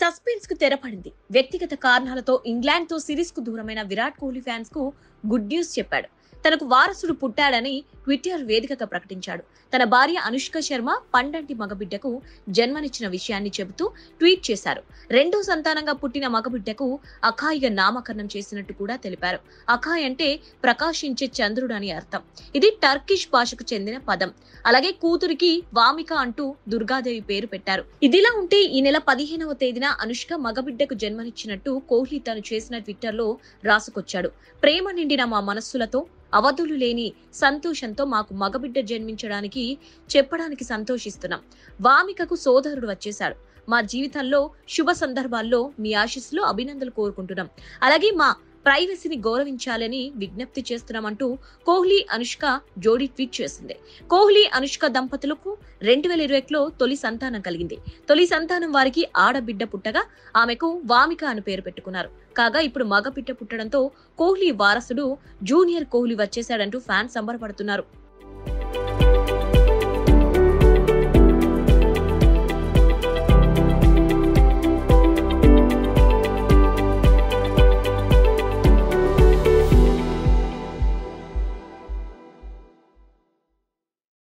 సస్పెన్స్కు తెరపడింది. వ్యక్తిగత కారణాలతో ఇంగ్లాండ్తో సిరీస్కు దూరమైన విరాట్ కోహ్లీ ఫ్యాన్స్కు గుడ్ న్యూస్ చెప్పాడు. తనకు వారసుడు పుట్టాడని ట్విట్టర్ వేదికగా ప్రకటించాడు. తన భార్య అనుష్క శర్మ పండంటి మగబిడ్డకు జన్మనిచ్చిన విషయాన్ని చెబుతూ ట్వీట్ చేశారు. రెండో సంతానంగా పుట్టిన మగబిడ్డకు అఖాయిగా నామకరణం చేసినట్టు కూడా తెలిపారు. అఖాయ్ అంటే ప్రకాశించే చంద్రుడు అని అర్థం. ఇది టర్కిష్ భాషకు చెందిన పదం. అలాగే కూతురికి వామిక అంటూ దుర్గాదేవి పేరు పెట్టారు. ఇదిలా ఉంటే ఈ నెల పదిహేనవ తేదీన అనుష్క మగబిడ్డకు జన్మనిచ్చినట్టు కోహ్లీ తను చేసిన ట్విట్టర్లో రాసుకొచ్చాడు. ప్రేమ నిండిన మా మనస్సులతో అవధులు లేని సంతోషంతో మాకు మగబిడ్డ జన్మించడానికి చెప్పడానికి సంతోషిస్తున్నాం. వామికకు సోదరుడు వచ్చేశాడు. మా జీవితంలో శుభ సందర్భాల్లో మీ ఆశీస్సులు అభినందనలు కోరుకుంటున్నాం. అలాగే మా ప్రైవసీని గౌరవించాలని విజ్ఞప్తి చేస్తున్నామంటూ కోహ్లీ అనుష్క జోడీ ట్వీట్ చేసింది. కోహ్లీ అనుష్క దంపతులకు రెండు వేల ఇరవై ఒకటిలో తొలి సంతానం కలిగింది. తొలి సంతానం వారికి ఆడబిడ్డ పుట్టగా ఆమెకు వామిక అని పేరు పెట్టుకున్నారు. కాగా ఇప్పుడు మగ పిట్ట పుట్టడంతో కోహ్లీ వారసుడు జూనియర్ కోహ్లీ వచ్చేశాడంటూ ఫ్యాన్స్ సంబరపడుతున్నారు.